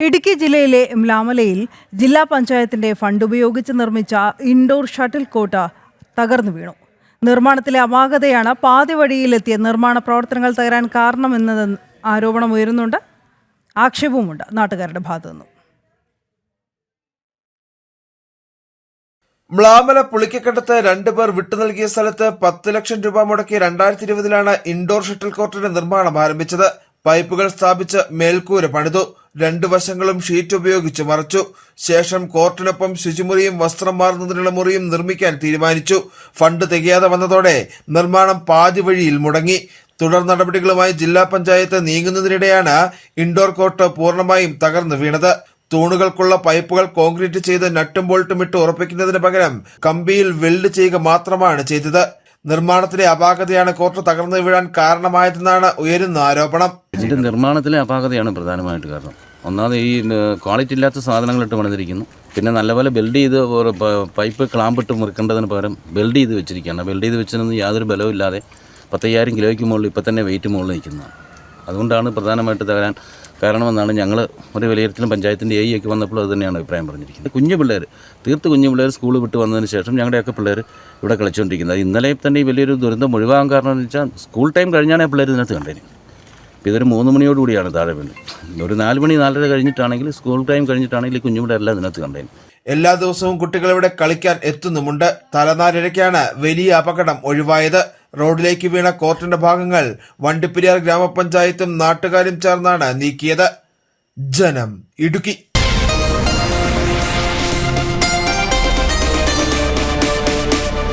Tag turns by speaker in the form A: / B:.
A: ഇടുക്കി ജില്ലയിലെ മ്ലാമലയിൽ ജില്ലാ പഞ്ചായത്തിന്റെ ഫണ്ട് ഉപയോഗിച്ച് നിർമ്മിച്ച ഇൻഡോർ ഷട്ടിൽ കോട്ട തകർന്നു വീണു. നിർമ്മാണത്തിലെ അപാകതയാണ് പാതി വഴിയിലെത്തിയ നിർമ്മാണ പ്രവർത്തനങ്ങൾ തകരാൻ കാരണമെന്ന ആരോപണം ഉയരുന്നുണ്ട്. ആക്ഷേപവുമുണ്ട്. നാട്ടുകാരുടെ ഭാഗത്തു നിന്നും.
B: മ്ലാമല പുളിക്കക്കെട്ടത്ത് രണ്ടുപേർ വിട്ടു നൽകിയ സ്ഥലത്ത് പത്ത് ലക്ഷം രൂപ മുടക്കി രണ്ടായിരത്തി ഇരുപതിലാണ് ഇൻഡോർ ഷട്ടിൽ കോർട്ടിന്റെ നിർമ്മാണം ആരംഭിച്ചത്. പൈപ്പുകൾ സ്ഥാപിച്ച് മേൽക്കൂര പണിതു. രണ്ടു വശങ്ങളും ഷീറ്റ് ഉപയോഗിച്ച് മറച്ചു. ശേഷം കോർട്ടിനൊപ്പം ശുചിമുറിയും വസ്ത്രം മാറുന്നതിനുള്ള മുറിയും നിർമ്മിക്കാൻ തീരുമാനിച്ചു. ഫണ്ട് തികയാതെ വന്നതോടെ നിർമ്മാണം പാതി വഴിയിൽ മുടങ്ങി. തുടർ നടപടികളുമായി ജില്ലാ പഞ്ചായത്ത് നീങ്ങുന്നതിനിടെയാണ് ഇൻഡോർ കോർട്ട് പൂർണമായും തകർന്നു വീണത്. തൂണുകൾക്കുള്ള പൈപ്പുകൾ കോൺക്രീറ്റ് ചെയ്ത് നട്ടും ബോൾട്ടും ഇട്ട് ഉറപ്പിക്കുന്നതിന് പകരം കമ്പിയിൽ വെൽഡ് ചെയ്യുക മാത്രമാണ് ചെയ്തത്. നിർമ്മാണത്തിലെ അപാകതയാണ് കോർട്ട് തകർന്നു വീഴാൻ കാരണമായതെന്നാണ് ഉയരുന്ന ആരോപണം.
C: ഇതിന്റെ നിർമ്മാണത്തിലെ അപാകതയാണ് പ്രധാനമായിട്ട് കാരണം. ഒന്നാമത് ഈ ക്വാളിറ്റി ഇല്ലാത്ത സാധനങ്ങളിട്ട് പണിതിരിക്കുന്നു. പിന്നെ നല്ലപോലെ ബിൽഡ് ചെയ്ത് പൈപ്പ് ക്ലാമ്പിട്ട് മുറിക്കേണ്ടതിന് പകരം ബിൽഡ് ചെയ്ത് വെച്ചിരിക്കുകയാണ്. ബിൽഡ് ചെയ്ത് വെച്ചതിനൊന്നും യാതൊരു ബലവും ഇല്ലാതെ പത്തയ്യായിരം കിലോയ്ക്ക് മുകളിൽ ഇപ്പം തന്നെ വെയിറ്റ് മുകളിൽ നിൽക്കുന്നതാണ്. അതുകൊണ്ടാണ് പ്രധാനമായിട്ട് തകരാൻ കാരണമെന്നാണ് ഞങ്ങൾ ഒരു വിലയിരുത്തലും പഞ്ചായത്തിന്റെ എ ഒക്കെ വന്നപ്പോൾ അത് തന്നെയാണ് അഭിപ്രായം പറഞ്ഞിരിക്കുന്നത്. കുഞ്ഞു പിള്ളേർ തീർത്ത് കുഞ്ഞു പിള്ളേർ സ്കൂൾ വിട്ട് വന്നതിന് ശേഷം ഞങ്ങളുടെയൊക്കെ പിള്ളേർ ഇവിടെ കളിച്ചുകൊണ്ടിരിക്കുന്നത്. ഇന്നലെ തന്നെ ഈ വലിയൊരു ദുരന്തം ഒഴിവാകാൻ കാരണം എന്ന് വെച്ചാൽ സ്കൂൾ ടൈം കഴിഞ്ഞാണ് പിള്ളേർ ഇതിനകത്ത് കണ്ടേന് ഇപ്പോൾ ഇതൊരു മൂന്ന് മണിയോടുകൂടിയാണ് താഴെ വീണ്. ഒരു നാല് മണി നാലര കഴിഞ്ഞിട്ടാണെങ്കിൽ സ്കൂൾ ടൈം കഴിഞ്ഞിട്ടാണെങ്കിൽ കുഞ്ഞുവിടെ എല്ലാം ഇതിനകത്ത് കണ്ടേന്
B: എല്ലാ ദിവസവും കുട്ടികൾ ഇവിടെ കളിക്കാൻ എത്തുന്നുമുണ്ട്. തലനാരിഴയ്ക്കാണ് വലിയ അപകടം ഒഴിവായത്. റോഡിലേക്ക് വീണ കോർട്ടിന്റെ ഭാഗങ്ങൾ വണ്ടിപ്പെരിയാർ ഗ്രാമപഞ്ചായത്തും നാട്ടുകാരും ചേർന്നാണ് നീക്കിയത്. ജനം ഇടുക്കി.